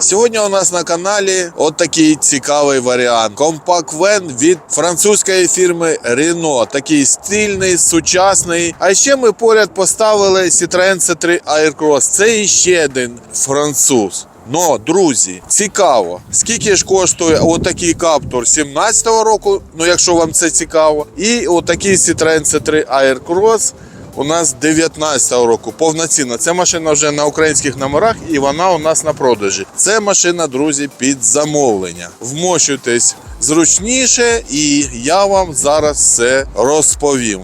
Сьогодні у нас на каналі от такий цікавий варіант. Компакт Вен від французької фірми Renault. Такий стильний, сучасний. А ще ми поряд поставили Citroen C3 Aircross. Це іще один француз. Но, друзі, цікаво, скільки ж коштує отакий каптур 17-го року, ну якщо вам це цікаво, і отакий Citroen C3 Aircross у нас 19-го року. Повноцінна. Ця машина вже на українських номерах і вона у нас на продажі. Це машина, друзі, під замовлення. Вмощуйтесь зручніше, і я вам зараз все розповім.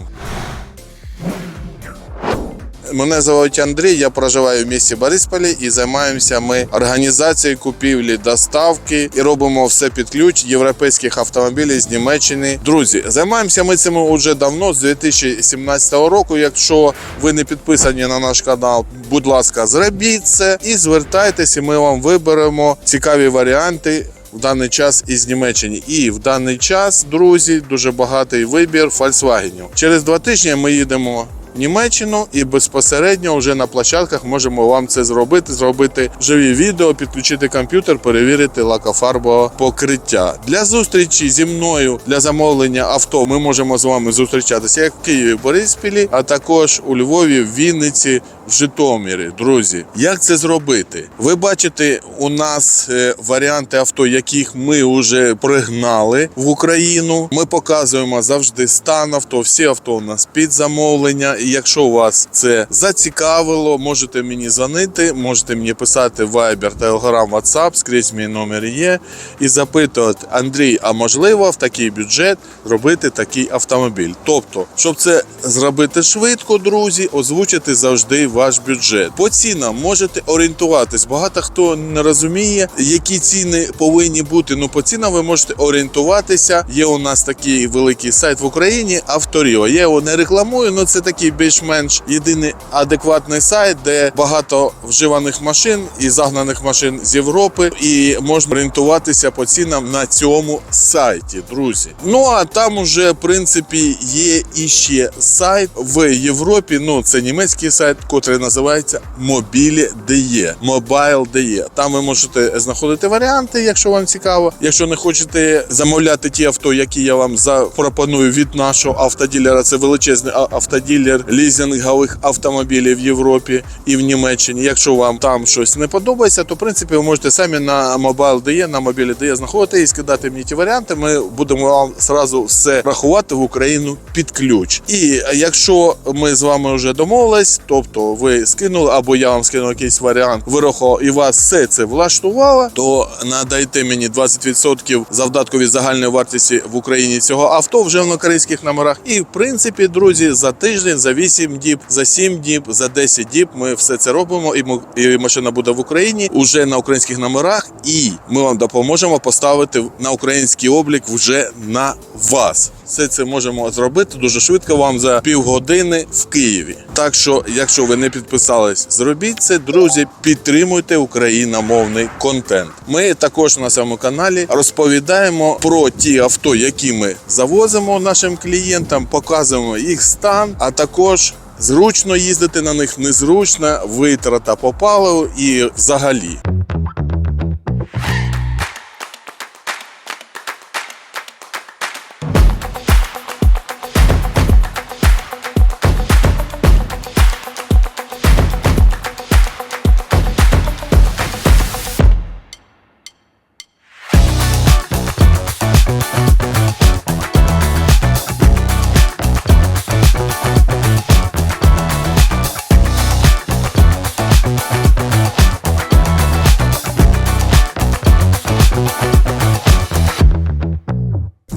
Мене звуть Андрій, я проживаю в місті Борисполі і займаємося ми організацією купівлі, доставки і робимо все під ключ європейських автомобілів з Німеччини. Друзі, займаємося ми цим уже давно, з 2017 року. Якщо ви не підписані на наш канал, будь ласка, зробіть це і звертайтеся, ми вам виберемо цікаві варіанти. В даний час із Німеччини. І в даний час, друзі, дуже багатий вибір Volkswagen. Через два тижні ми їдемо Німеччину і безпосередньо вже на площадках можемо вам це зробити, зробити живі відео, підключити комп'ютер, перевірити лакофарбове покриття. Для зустрічі зі мною для замовлення авто ми можемо з вами зустрічатися як в Києві, в Бориспілі, а також у Львові, в Вінниці, в Житомирі. Друзі, як це зробити? Ви бачите, у нас е, варіанти авто, яких ми вже пригнали в Україну. Ми показуємо завжди стан авто. Всі авто у нас під замовлення. Якщо вас це зацікавило, можете мені дзвонити, можете мені писати в Viber, Telegram, WhatsApp, скрізь мій номер є, і запитувати Андрій, а можливо в такий бюджет робити такий автомобіль. Тобто, щоб це зробити швидко, друзі, озвучити завжди ваш бюджет. По цінам можете орієнтуватись. Багато хто не розуміє, які ціни повинні бути. Ну по цінам ви можете орієнтуватися. Є у нас такий великий сайт в Україні Авторіо. Я його не рекламую, але це такий більш-менш єдиний адекватний сайт, де багато вживаних машин і загнаних машин з Європи, і можна орієнтуватися по цінам на цьому сайті, друзі. Ну а там уже в принципі є іще сайт в Європі. Ну це німецький сайт, котрий називається Mobile.de. Mobile.de. Там ви можете знаходити варіанти, якщо вам цікаво. Якщо не хочете замовляти ті авто, які я вам запропоную від нашого автоділера, це величезний автоділер лізингових автомобілів в Європі і в Німеччині. Якщо вам там щось не подобається, то в принципі ви можете самі на Mobile.de, на мобілі мобілі.de знаходити і скидати мені ті варіанти. Ми будемо вам зразу все рахувати в Україну під ключ. І якщо ми з вами вже домовились, тобто ви скинули або я вам скинув якийсь варіант вироху, і вас все це влаштувало, то надайте мені 20% завдатку від загальної вартості в Україні цього авто вже на українських номерах. І в принципі, друзі, за тиждень, за 8 діб, за 7 діб, за 10 діб ми все це робимо, і машина буде в Україні уже на українських номерах, і ми вам допоможемо поставити на український облік вже на вас. Все це можемо зробити дуже швидко вам за півгодини в Києві. Так що, якщо ви не підписались, зробіть це, друзі, підтримуйте україномовний контент. Ми також на цьому каналі розповідаємо про ті авто, які ми завозимо нашим клієнтам, показуємо їх стан, а також. Зручно їздити на них незручно, витрата по паливу і взагалі.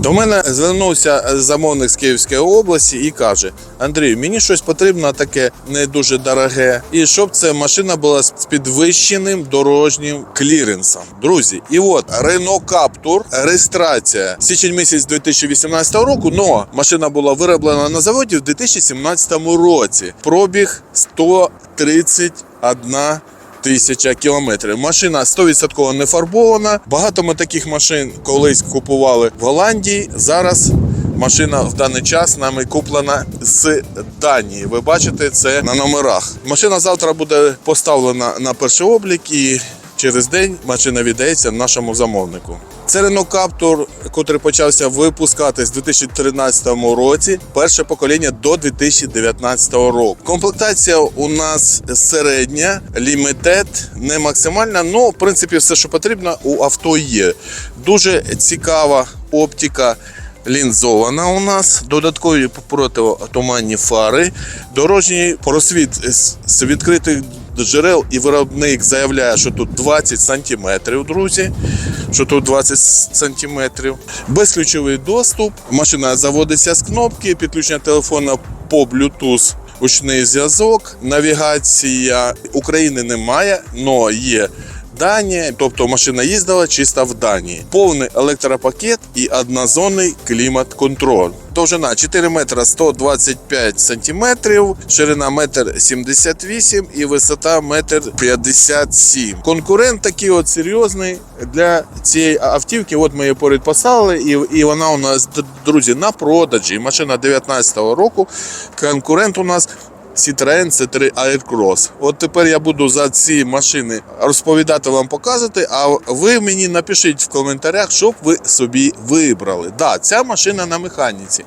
До мене звернувся замовник з Київської області і каже: Андрій, мені щось потрібно таке не дуже дороге, і щоб ця машина була з підвищеним дорожнім кліренсом. Друзі, і от Renault Captur, реєстрація січень місяць 2018 року. но машина була вироблена на заводі в 2017 році. Пробіг 131 тисяча кілометрів. Машина 100% не фарбована. Багато ми таких машин колись купували в Голландії. Зараз машина в даний час нами куплена з Данії. Ви бачите це на номерах. Машина завтра буде поставлена на перший облік і. Через день машина віддається нашому замовнику. Це Renault Captur, який почався випускатись у 2013 році. Перше покоління до 2019 року. Комплектація у нас середня, лімітед, не максимальна. Ну, в принципі, все, що потрібно, у авто є. Дуже цікава оптика. Лінзована у нас, додаткові протитуманні фари, дорожній просвіт з- з відкритих джерел, і виробник заявляє, що тут 20 сантиметрів, друзі. Що тут 20 сантиметрів. Безключовий доступ. Машина заводиться з кнопки, підключення телефона по Bluetooth. Гучний зв'язок, навігація України немає, але є Данія, тобто машина їздила чисто в Данії. Повний електропакет і однозонний клімат-контроль. Довжина 4 метра 125 сантиметрів, ширина 1 78 і висота 1,57 м. Конкурент такий от серйозний для цієї автівки. От ми її поряд посадили, і, і вона у нас, друзі, на продажі. Машина 19-го року. Конкурент у нас Citroen C3 Aircross. От тепер я буду за ці машини розповідати вам, показувати. А ви мені напишіть в коментарях, щоб ви собі вибрали. Да, ця машина на механіці.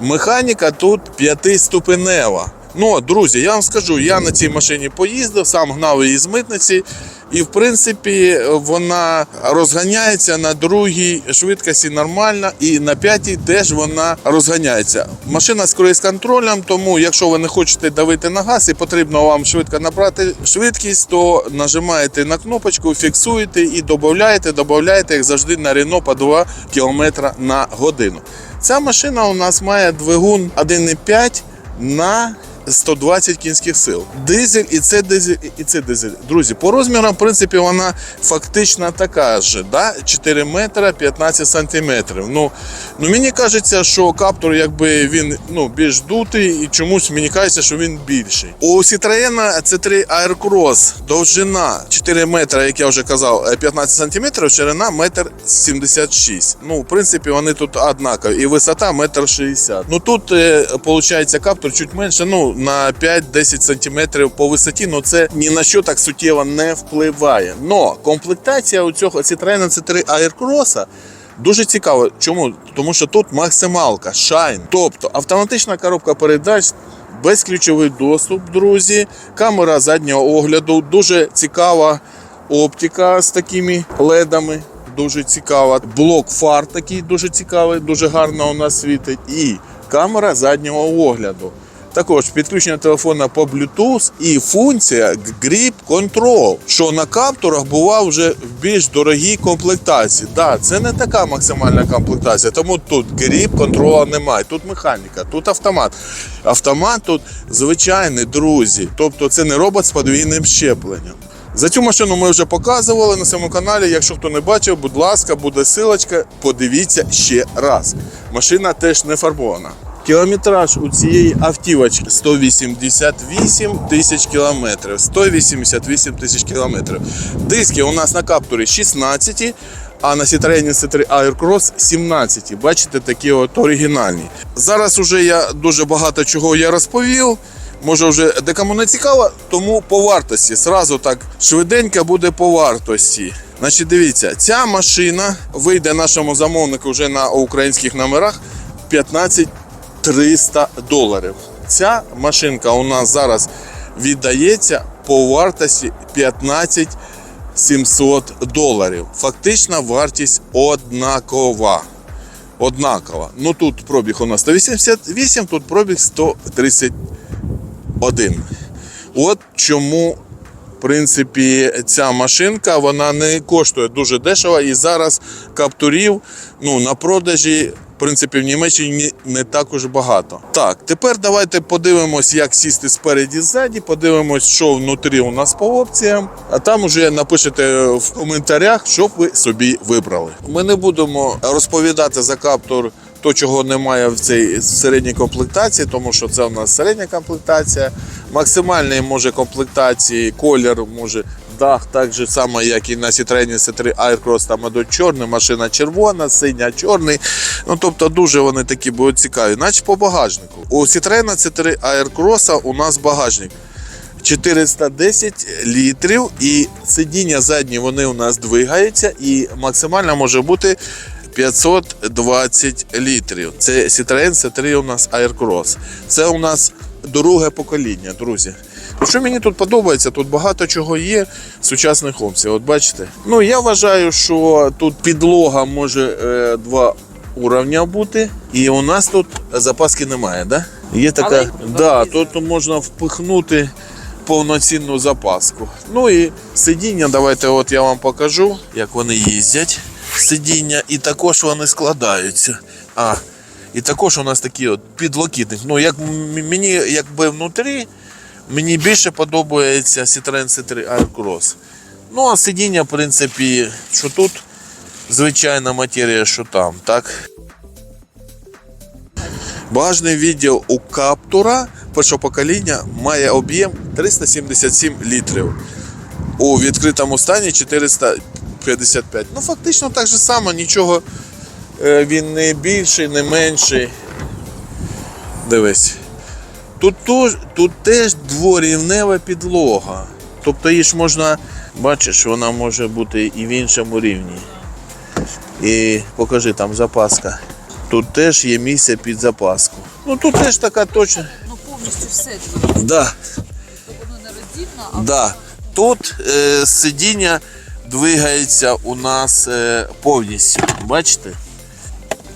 Механіка тут п'ятиступенева. Ну, друзі, я вам скажу, я на цій машині поїздив, сам гнав її з митниці. І в принципі вона розганяється на другій швидкості нормально, і на п'ятій теж вона розганяється. Машина з круїз-контролем, тому якщо ви не хочете давити на газ і потрібно вам швидко набрати швидкість, то нажимаєте на кнопочку, фіксуєте і додаєте, додаєте, як завжди, на Renault по 2 км на годину. Ця машина у нас має двигун 1,5 на 120 кінських сил. Дизель і це дизель, і це дизель. Друзі, по розмірам, в принципі, вона фактично така ж. Да? 4 метра 15 сантиметрів. Ну, ну мені кажеться, що каптур, якби він ну, більш дутий, і чомусь мені кажеться, що він більший. У Citroen C3 Aircross довжина 4 метра, як я вже казав, е, 15 сантиметрів, ширина 1,76 м. Ну, в принципі, вони тут однакові. І висота 1,60 м. Ну тут, виходить, каптур чуть менше, ну, на 5-10 сантиметрів по висоті, ну це ні на що так суттєво не впливає. Но комплектація у цього Citroen C3 Aircross Дуже цікаво. Чому? Тому що тут максималка, шайн. Тобто автоматична коробка передач, безключовий доступ, друзі, камера заднього огляду, дуже цікава оптика з такими ледами. Дуже цікава. Блок фар такий дуже цікавий, дуже гарно у нас світить. І камера заднього огляду. Також підключення телефона по Bluetooth і функція Grip Control, що на каптурах бува вже в більш дорогій комплектації. Да, це не така максимальна комплектація, тому тут Grip Control немає. Тут механіка, тут автомат. Автомат тут звичайний, друзі. Тобто це не робот з подвійним щепленням. За цю машину ми вже показували на цьому каналі. Якщо хто не бачив, будь ласка, буде силочка, подивіться ще раз. Машина теж не фарбована. Кілометраж у цієї автівочки 188 тисяч кілометрів. 188 тисяч кілометрів. Диски у нас на каптурі 16, а на Citroen C3 Aircross 17. Бачите, такі от оригінальні. Зараз уже я дуже багато чого я розповів. Може вже декому не цікаво, тому по вартості. Сразу так швиденько буде по вартості. Значить, дивіться, ця машина вийде нашому замовнику вже на українських номерах 15 300 доларів. Ця машинка у нас зараз віддається по вартості 15 700 доларів. Фактична вартість однакова. Однакова. Ну тут пробіг у нас 188, тут пробіг 131. От чому, в принципі, ця машинка вона не коштує дуже дешево. І зараз каптурів ну, на продажі. В принципі, в Німеччині не так уж багато. Так, тепер давайте подивимось, як сісти спереді ззаді, подивимось, що внутрі у нас по опціям. А там уже напишете в коментарях, що ви собі вибрали. Ми не будемо розповідати за каптур то, чого немає в цій середній комплектації, тому що це у нас середня комплектація. Максимальний може комплектації, колір може дах, так же само, як і на Citroen C3 Aircross, там ідуть чорний, машина червона, синя, чорний. Ну тобто дуже вони такі будуть цікаві. Наче по багажнику. У Citroen C3 Aircross у нас багажник 410 літрів і сидіння задні вони у нас двигаються і максимально може бути 520 літрів. Це Citroen C3 у нас Aircross. Це у нас друге покоління, друзі. Що мені тут подобається, тут багато чого є сучасних опцій. От бачите. Ну я вважаю, що тут підлога може е, два уровня бути, і у нас тут запаски немає, да? Є така. Але да, тут можна впихнути повноцінну запаску. Ну і сидіння, давайте от я вам покажу, як вони їздять. Сидіння, і також вони складаються. А, і також у нас такі от підлокітник. Ну, як мені якби внутрі, мені більше подобається Citroen C3 Aircross. Ну, а сидіння, в принципі, що тут звичайна матерія, що там, так? Багажний відділ у Каптура першого покоління має об'єм 377 літрів. У відкритому стані 455. Ну, фактично так же само, нічого е, він не більший, не менший. Дивись. Тут, тож- тут теж дворівнева підлога. Тобто її ж можна, бачиш, вона може бути і в іншому рівні. І покажи там запаска. Тут теж є місце під запаску. Ну тут теж така точно. Ну повністю все це. Да, Тобто воно не роздільно, а да. Тут е, сидіння двигається у нас е, повністю. Бачите?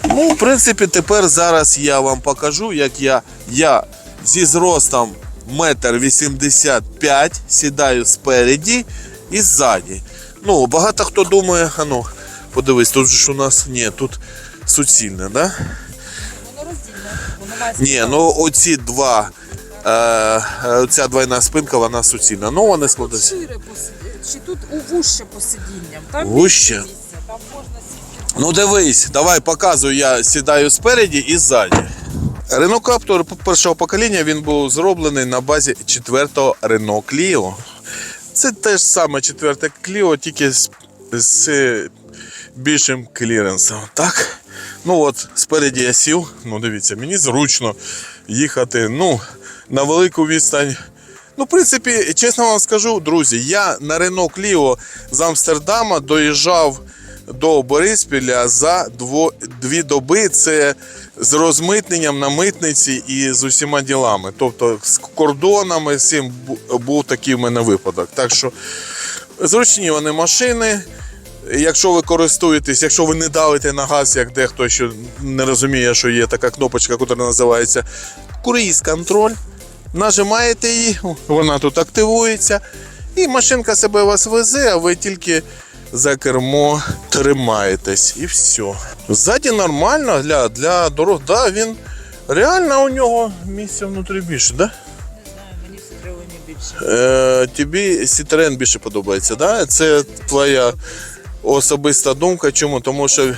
Ну, в принципі, тепер зараз я вам покажу, як я, я зі зростом 1,85 м сідаю спереді і ззаді. Ну, багато хто думає, а ну, подивись, тут ж у нас ні, тут суцільне, да? воно роздільне. Воно має Ні, ну оці два. Е, е, ця двойна спинка, вона суцільна. Ну, вони. Шире посидіння. Чи тут у вуще посидінням? Там Вуще? Там можна сісти. Ну дивись, давай показую, я сідаю спереді і ззаді. Renault Captur першого покоління він був зроблений на базі четвертого Renault Clio. Це те ж саме четверте Clio, тільки з, з більшим кліренсом. Так? Ну от, спереді я сів, ну дивіться, мені зручно їхати ну, на велику відстань. Ну, в принципі, чесно вам скажу, друзі, я на Renault Clio з Амстердама доїжджав до Бориспіля за дві доби. Це з розмитненням на митниці і з усіма ділами. Тобто з кордонами, цим був такий в мене випадок. Так що зручні вони машини. Якщо ви користуєтесь, якщо ви не давите на газ, як дехто ще не розуміє, що є така кнопочка, яка називається круїз контроль. Нажимаєте її, вона тут активується, і машинка себе вас везе, а ви тільки за кермо тримаєтесь і все. Ззаді нормально для, для дорог. Да, він реально у нього місця внутрі більше, да? Е, тобі Citroen більше подобається, да? Це твоя особиста думка. Чому? Тому що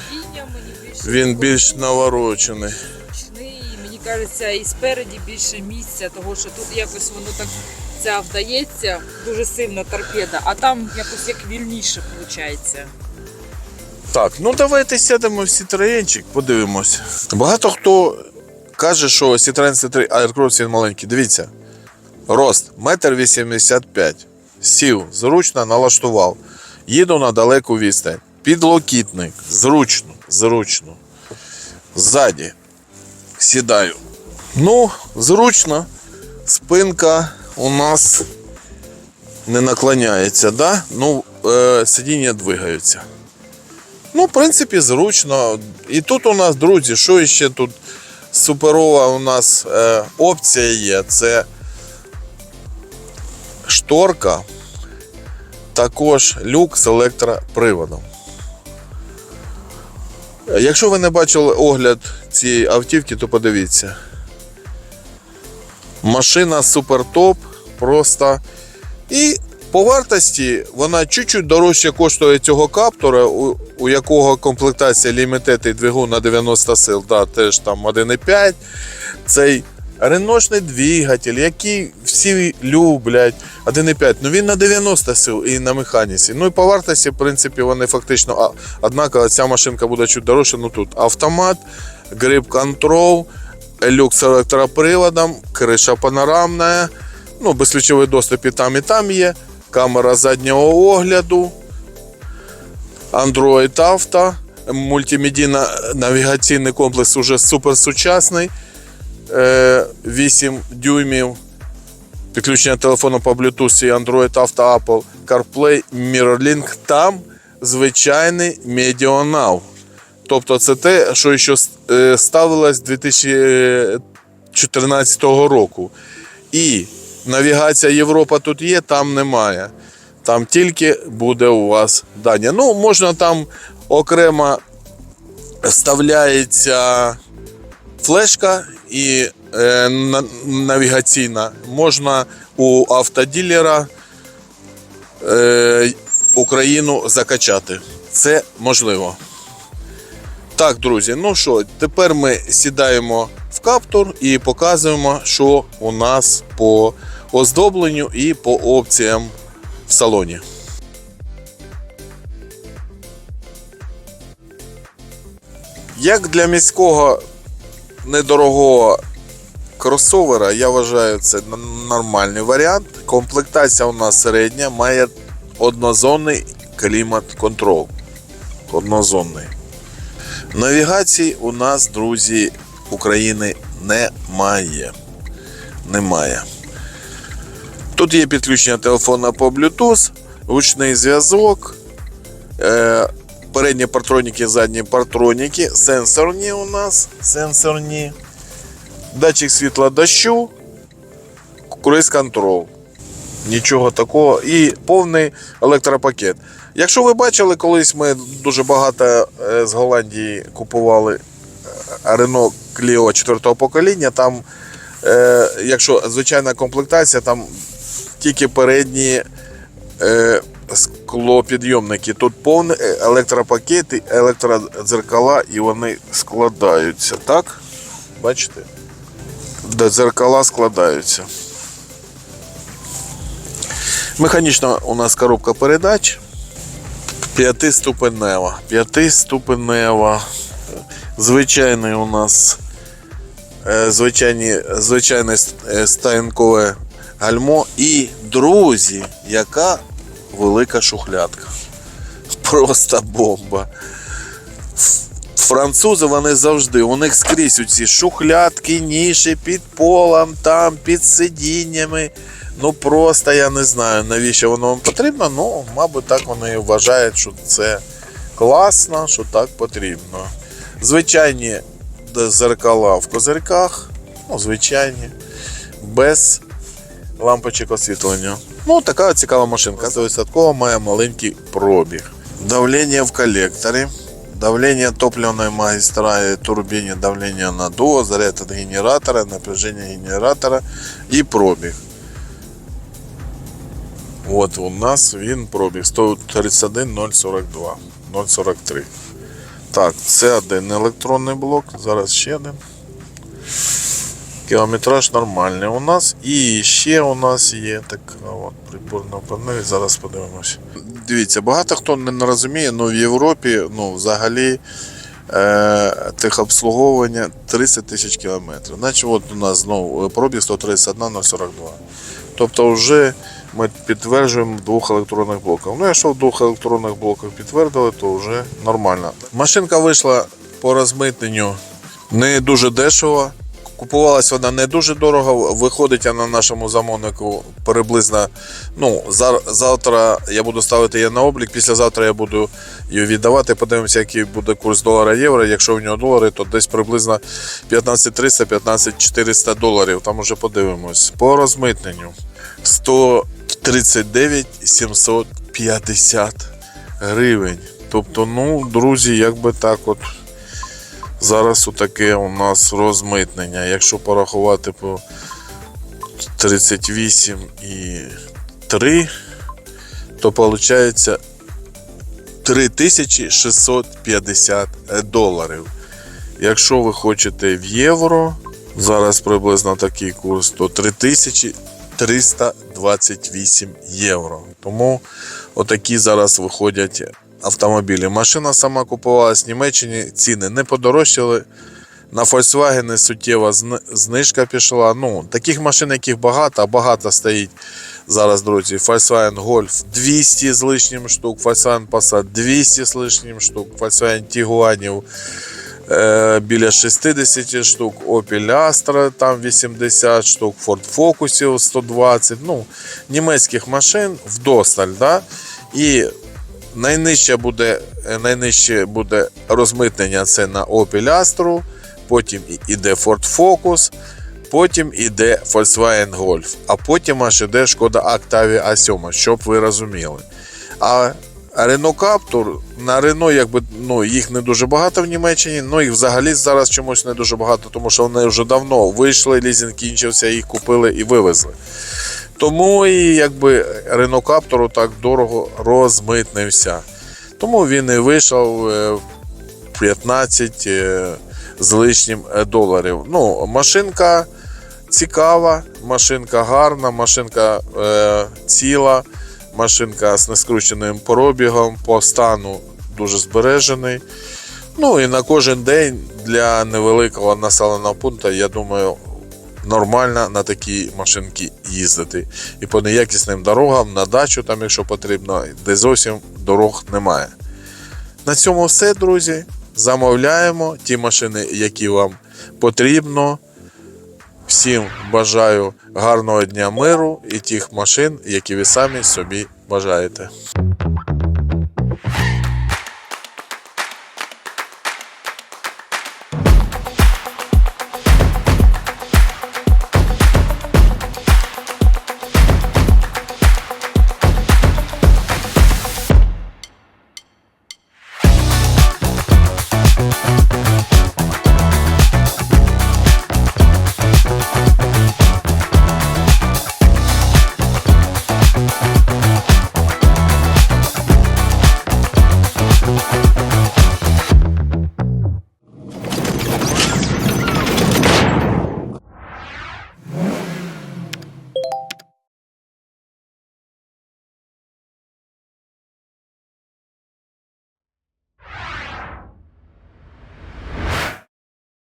він більш наворочений. мені кажеться, і спереді більше місця, того що тут якось воно так ця вдається дуже сильно торпеда, а там якось як вільніше виходить. Так, ну давайте сядемо в Citroenчик, подивимось. Багато хто каже, що Citroen C3 Aircross він маленький. Дивіться. Рост 1,85 м. Сів, зручно налаштував. Їду на далеку відстань. Підлокітник. Зручно, зручно. Ззаді. Сідаю. Ну, зручно. Спинка у нас не наклоняється, да? Ну, е, сидіння двигаються. Ну, в принципі, зручно. І тут у нас, друзі, що ще тут суперова у нас е, опція є. Це шторка, також люк з електроприводом. Якщо ви не бачили огляд цієї автівки, то подивіться. Машина супер топ, просто. І по вартості вона чуть-чуть дорожче коштує цього каптора, у, у якого комплектація лімітет і двигун на 90 сил, да, теж там 1,5. Цей реношний двигатель, який всі люблять, 1,5. Ну він на 90 сил і на механіці. Ну і по вартості, в принципі, вони фактично а, однаково. Ця машинка буде чуть дорожча. Ну тут автомат, грип контрол, люк з електроприводом, криша панорамна. Ну, безключовий доступ і там, і там є. Камера заднього огляду. Android Auto. Мультимедійно-навігаційний комплекс уже суперсучасний. Е, 8 дюймів. Підключення телефону по Bluetooth і Android Auto Apple CarPlay MirrorLink. Там звичайний Media Тобто це те, що ще е, ставилось з 2014 року. І навігація Європа тут є, там немає. Там тільки буде у вас Данія. Ну, можна там окремо вставляється флешка і е, на- навігаційна. Можна у автоділера е, Україну закачати. Це можливо. Так, друзі, ну що, тепер ми сідаємо в каптур і показуємо, що у нас по оздобленню і по опціям в салоні. Як для міського недорогого кросовера, я вважаю, це нормальний варіант. Комплектація у нас середня, має однозонний клімат-контрол. Однозонний. Навігації у нас, друзі, України немає. Немає. Тут є підключення телефона по Bluetooth, ручний зв'язок, е, передні партроніки, задні партроніки, сенсорні у нас, сенсорні, датчик світла дощу, круїз контрол. Нічого такого. І повний електропакет. Якщо ви бачили, колись ми дуже багато е, з Голландії купували Renault Clio 4 покоління, там, е, якщо звичайна комплектація, там тільки передні е, склопідйомники. Тут повний е, електропакет, і електродзеркала, і вони складаються. Так? Бачите? Дзеркала складаються. Механічна у нас коробка передач. П'ятиступенева. П'ятиступенева. Звичайний у нас е, звичайні, звичайне е, стаєнкове гальмо. І, друзі, яка велика шухлядка. Просто бомба. Французи вони завжди, у них скрізь ці шухлядки, ніші під полом, там, під сидіннями. Ну просто я не знаю, навіщо воно вам потрібно. Ну, мабуть, так вони вважають, що це класно, що так потрібно. Звичайні зеркала в козирках, ну, звичайні, без лампочок освітлення. Ну, така цікава машинка. 100% має маленький пробіг. Давлення в колекторі. Давление топливной магистрали, турбине, давление наддува, заряд от генератора, напряжение генератора и пробіг. От у нас він пробіг 131 042 043. Так, це один електронний блок. Зараз ще один. Кілометраж нормальний у нас. І ще у нас є така от приборна панель. Зараз подивимось. Дивіться, багато хто не розуміє, але в Європі ну, взагалі е, техобслуговування 30 тисяч кілометрів. Значить, от у нас знову пробіг 131 042. Тобто вже ми підтверджуємо двох електронних блоках. Ну, якщо в двох електронних блоках підтвердили, то вже нормально. Машинка вийшла по розмитненню не дуже дешево. Купувалась вона не дуже дорого. Виходить на нашому замовнику приблизно. Ну, завтра я буду ставити її на облік. Післязавтра я буду її віддавати. Подивимося, який буде курс долара євро. Якщо в нього долари, то десь приблизно 15-300-15-400 доларів. Там уже подивимось. По розмитненню 139 750 гривень. Тобто, ну, друзі, якби так от. Зараз отаке у нас розмитнення. Якщо порахувати по 38 і 3, то виходить 3650 доларів. Якщо ви хочете в євро, зараз приблизно такий курс, то 3328 євро. Тому отакі зараз виходять автомобілі. Машина сама купувалась в Німеччині, ціни не подорожчали. На Volkswagen суттєва знижка пішла. Ну, таких машин, яких багато, а багато стоїть зараз, друзі. Volkswagen Golf 200 з лишнім штук, Volkswagen Passat 200 з лишнім штук, Volkswagen Tiguanів біля 60 штук, Opel Astra там 80 штук, Ford Focus 120. Ну, німецьких машин вдосталь. Да? І найнижче буде, е, найнижче буде розмитнення це на Opel Astra, потім іде Ford Focus, потім іде Volkswagen Golf, а потім аж іде Шкода Octavia A7, щоб ви розуміли. А Renault Captur на Renault якби ну, їх не дуже багато в Німеччині, ну їх взагалі зараз чомусь не дуже багато, тому що вони вже давно вийшли, лізинг кінчився, їх купили і вивезли. Тому і якби Renault Captur так дорого розмитнився. Тому він і вийшов е, 15 е, з лишнім е, доларів. Ну, машинка цікава, машинка гарна, машинка е, ціла, машинка з нескрученим пробігом, по стану дуже збережений. Ну і на кожен день для невеликого населеного пункту, я думаю, нормально на такі машинки їздити. І по неякісним дорогам, на дачу, там, якщо потрібно, де зовсім дорог немає. На цьому все, друзі. Замовляємо ті машини, які вам потрібно. Всім бажаю гарного дня миру і тих машин, які ви самі собі бажаєте.